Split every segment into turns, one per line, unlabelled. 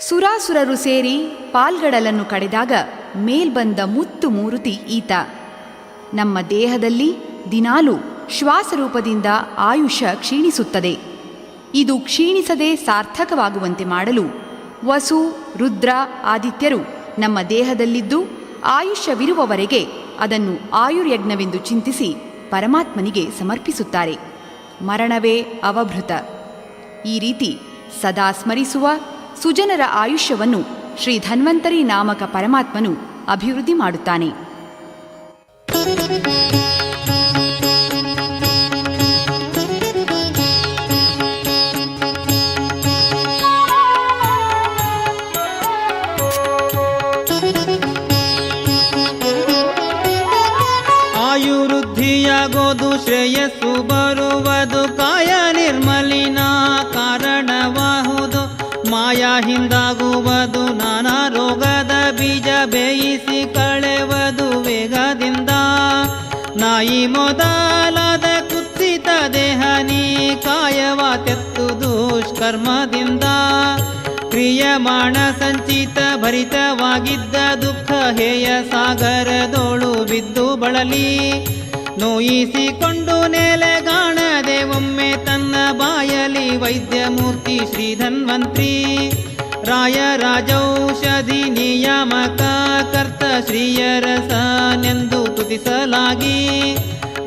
ಸುರಾಸುರರು ಸೇರಿ ಪಾಲ್ಗಡಲನ್ನು ಕಡೆದಾಗ ಮೇಲ್ಬಂದ ಮುತ್ತು ಮೂರುತಿ ಈತ. ನಮ್ಮ ದೇಹದಲ್ಲಿ ದಿನಾಲು ಶ್ವಾಸರೂಪದಿಂದ ಆಯುಷ ಕ್ಷೀಣಿಸುತ್ತದೆ. ಇದು ಕ್ಷೀಣಿಸದೆ ಸಾರ್ಥಕವಾಗುವಂತೆ ಮಾಡಲು ವಸು, ರುದ್ರ, ಆದಿತ್ಯರು ನಮ್ಮ ದೇಹದಲ್ಲಿದ್ದು ಆಯುಷ್ಯವಿರುವವರೆಗೆ ಅದನ್ನು ಆಯುರ್ಯಜ್ಞವೆಂದು ಚಿಂತಿಸಿ ಪರಮಾತ್ಮನಿಗೆ ಸಮರ್ಪಿಸುತ್ತಾರೆ. ಮರಣವೇ ಅವಭೃತ. ಈ ರೀತಿ ಸದಾ ಸ್ಮರಿಸುವ ಸುಜನರ ಆಯುಷ್ಯವನ್ನು ಶ್ರೀ ಧನ್ವಂತರಿ ನಾಮಕ ಪರಮಾತ್ಮನು ಅಭಿವೃದ್ಧಿ ಮಾಡುತ್ತಾನೆ.
ಆಯುವೃದ್ಧಿಯಾಗೋದು ಶ್ರೇಯಸ್ಸು ಬರುವುದು ಹಿಂದಾಗುವುದು, ನಾನಾ ರೋಗದ ಬೀಜ ಬೇಯಿಸಿ ಕಳೆವದು ವೇಗದಿಂದ. ನಾಯಿ ಮೊದಲಾದ ಕುತ್ತಿತ ದೇಹನಿ ಕಾಯವ ತೆತ್ತು ದುಷ್ಕರ್ಮದಿಂದ. ಕ್ರಿಯಮಾಣ ಸಂಚಿತ ಭರಿತವಾಗಿದ್ದ ದುಃಖ ಹೇಯ ಸಾಗರದೋಳು ಬಿದ್ದು ಬಳಲಿ. ನೋಯಿಸಿಕೊಂಡು ನೆಲೆಗಾಣದೆ ಒಮ್ಮೆ ತನ್ನ ಬಾಯಲಿ ವೈದ್ಯಮೂರ್ತಿ ಶ್ರೀ ಧನ್ವಂತ್ರಿ ರಾಯ ರಾಜೌಷಧಿ ನಿಯಾಮಕ ಕರ್ತ ಶ್ರೀಯರಸನೆಂದು ತುತಿಸಲಾಗಿ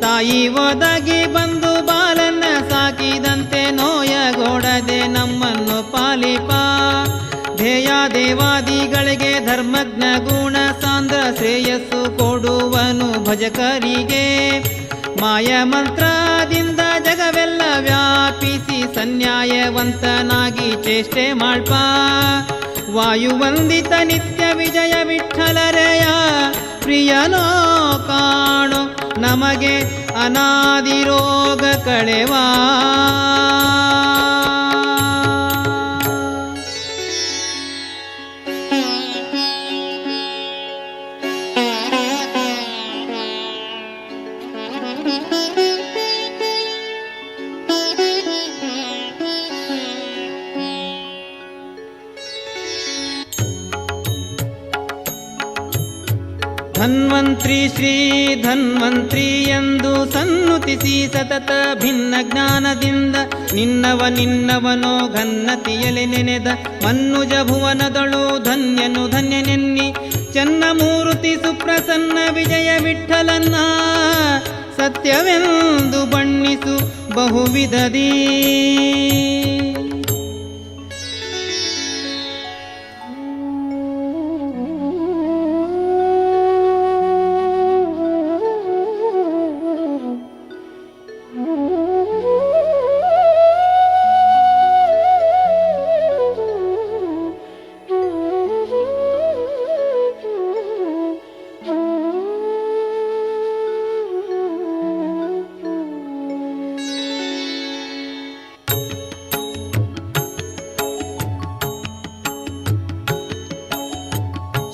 ತಾಯಿ ಒದಗಿ ಬಂದು ಬಾಲನ್ನ ಸಾಕಿದಂತೆ ನೋಯಗೊಡದೆ ನಮ್ಮನ್ನು ಪಾಲಿಪ. ಧ್ಯೇಯ ದೇವಾದಿಗಳಿಗೆ ಧರ್ಮಜ್ಞ ಗುಣ ಸಾಂದ್ರ ಶ್ರೇಯಸ್ಸು ಕೊಡುವನು ಭಜಕರಿಗೆ. ಮಾಯ ಮಂತ್ರದಿಂದ ಜಗವೆಲ್ಲ ವ್ಯಾಪಿಸಿ ಸನ್ಯಾಯವಂತನಾಗಿ ಚೇಷ್ಟೆ ಮಾಡ್ಪ. ವಾಯುವಂದಿತ ನಿತ್ಯ ವಿಜಯ ವಿಠಲರೆಯ ಪ್ರಿಯನೋ ಕಾಣು ನಮಗೆ ಅನಾದಿರೋಗ ಕಳೆವಾ. ಧನ್ವಂತ್ರಿ ಶ್ರೀ ಧನ್ವಂತ್ರಿ ಎಂದು ಸನ್ನುತಿಸಿ ಸತತ ಭಿನ್ನ ಜ್ಞಾನದಿಂದ ನಿನ್ನವ ನಿನ್ನವನೋ ಘನ್ನತಿಯಲೆ ನೆನೆದ ಮನ್ನುಜ ಭುವನದಳು ಧನ್ಯನು ಧನ್ಯನೆನ್ನಿ ಚನ್ನಮೂರ್ತಿ ಸುಪ್ರಸನ್ನ ವಿಜಯ ವಿಠಲನ್ನ ಸತ್ಯವೆಂದು ಬಣ್ಣಿಸು ಬಹುವಿಧದೀ.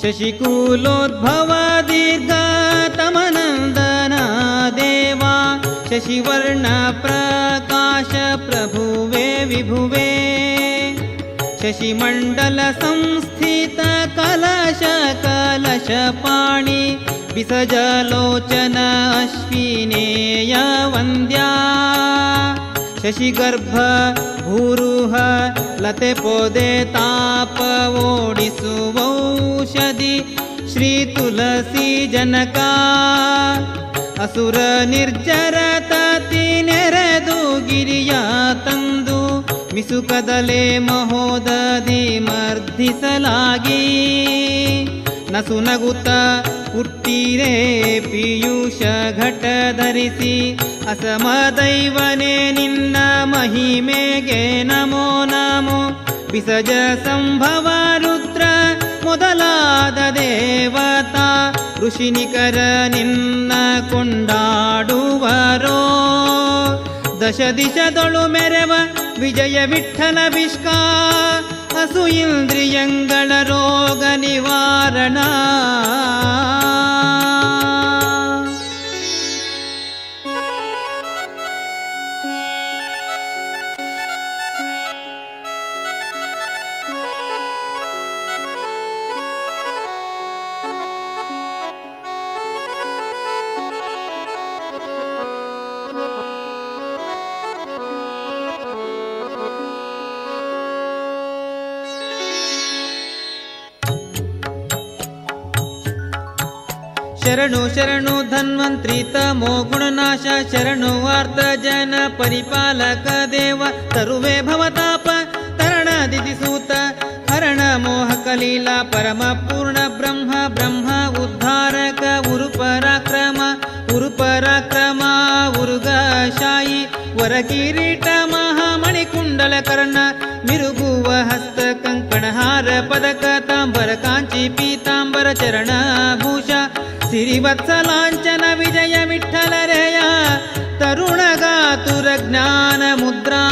शशिकुलोद्भवादीर्घतमनन्दनादेवा शशिवर्णप्रकाशप्रभुवे विभुवे शशिमण्डलसंस्थितकलशकलशपाणि पितजलोचनाश्विनेय वन्द्या शशिगर्भ भूरुह ಲತೆ ಪೊದೆ ತಾಪ ಓಡಿಸುವೌಷಧಿ ಶ್ರೀ ತುಳಸಿ ಜನಕ. ಅಸುರ ನಿರ್ಜರ ತತಿ ನೆರೆದು ಗಿರಿಯ ತಂದು ಮಿಸುಕದಲೆ ಮಹೋದದಿ ಮರ್ಧಿಸಲಾಗಿ. ನಸು ನಗುತ್ತ ಹುಟ್ಟಿರೇ ಪಿಯೂಷ ಘಟ ಧರಿಸಿ. ಅಸಮದೈವನೇ ನಿನ್ನ ಮಹಿಮೆಗೆ ನಮೋ ನಮೋ. ವಿಸಜ ಸಂಭವ ರುದ್ರ ಮೊದಲಾದ ದೇವತಾ. ಋಷಿನಿಕರ ನಿನ್ನ ಕೊಂಡಾಡುವರೋ ದಶ ದಿಶದೊಳು ಮೆರವ ವಿಜಯ ವಿಠಲ ವಿಷ್ಕಾ. ಹಸು ಇಂದ್ರಿಯಂಗಳ ರೋಗ ನಿವಾರಣ ಶರಣು ಶರಣು ಧನ್ವಂತ್ರಿ ತಮೋ ಗುಣನಾಶ ಶರಣು ವಾರ್ತ ಜನ ಪರಿಪಾಲಕ ದೇವ ತರುವೆ ಭವತಾಪ ತರಣ ದಿದಿಸೂತ ಹರಣ ಮೋಹಕ ಲೀಲಾ ಪರಮ ಪೂರ್ಣ ಬ್ರಹ್ಮ ಬ್ರಹ್ಮ ಉದ್ಧಾರಕ ಉರು ಪರಾಕ್ರಮ ಉರು ಪರಾಕ್ರಮ ಉರುಗ ಶಾಯಿ ವರ ಕಿರೀಟ ಮಹಾಮಣಿಕುಂಡಲ ಕರ್ಣ ಮಿರುಗುವ ಹಸ್ತ ಕಂಕಣಹಾರ ಪದಕ ತಾಂಬರ ಕಾಂಚಿ ಪೀತಾಂಬರ ಚರಣ ಭೂಷ ಸಿರಿವತ್ಸಲಾಂಚನ ವಿಜಯ ವಿಠಲರೆಯ ತರುಣ ಗಾತುರ ಜ್ಞಾನ ಮುದ್ರಾಂಕಿತ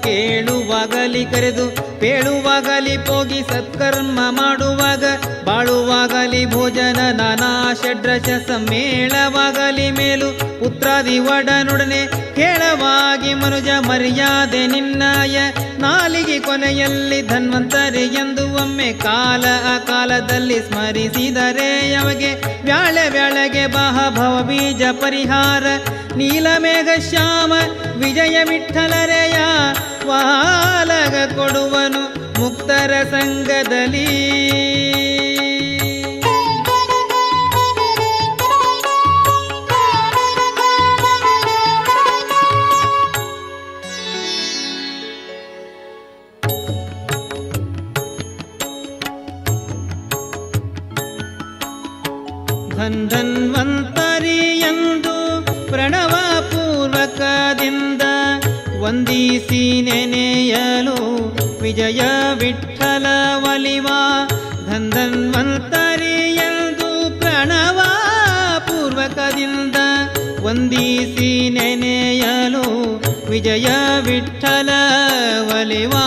ಕೇಳುವಾಗಲಿ ಕರೆದು ಕೇಳುವಾಗಲಿ ಪೋಗಿ ಸತ್ಕರ್ಮ ಮಾಡುವಾಗ, ಬಾಳುವಾಗಲಿ ಭೋಜನ ನಾನಾ ಷಡ್ರಶ ಸಮ್ಮೇಳವಾಗಲಿ ಮೇಲು ಪುತ್ರಾದಿ ಒಡನೊಡನೆ ಕೇಳವಾಗಿ ಮನುಜ ಮರ್ಯಾದೆ ನಿನ್ನಾಯ, ನಾಲಿಗೆ ಕೊನೆಯಲ್ಲಿ ಧನ್ವಂತರಿ ಎಂದು ಒಮ್ಮೆ ಕಾಲ ಅಕಾಲದಲ್ಲಿ ಕಾಲದಲ್ಲಿ ಸ್ಮರಿಸಿದರೆ ಅಮಗೆ ವ್ಯಾಳೆ ವ್ಯಾಳೆಗೆ ಬಾಹ ಭವ ಬೀಜ ಪರಿಹಾರ, ನೀಲಮೇಘ ಶ್ಯಾಮ ವಿಜಯ ವಿಠಲರೆಯ ವಾಲಗ ಕೊಡುವನು ಮುಕ್ತರ ಸಂಘದಲ್ಲಿ. ಧನ್ ಧನ್ವಂತರಿ ಎಂದು ಪ್ರಣವ ವಂದಿಸಿ ನೆನೆಯಲು ವಿಜಯ ವಿಠಲ ಧನ್ವಂತರಿ ಎಂದು ಪ್ರಣವ ಪೂರ್ವಕದಿಂದ ವಂದಿಸಿ ನೆನೆಯಲು ವಿಜಯ ವಿಠಲ ಒಲಿವಾ.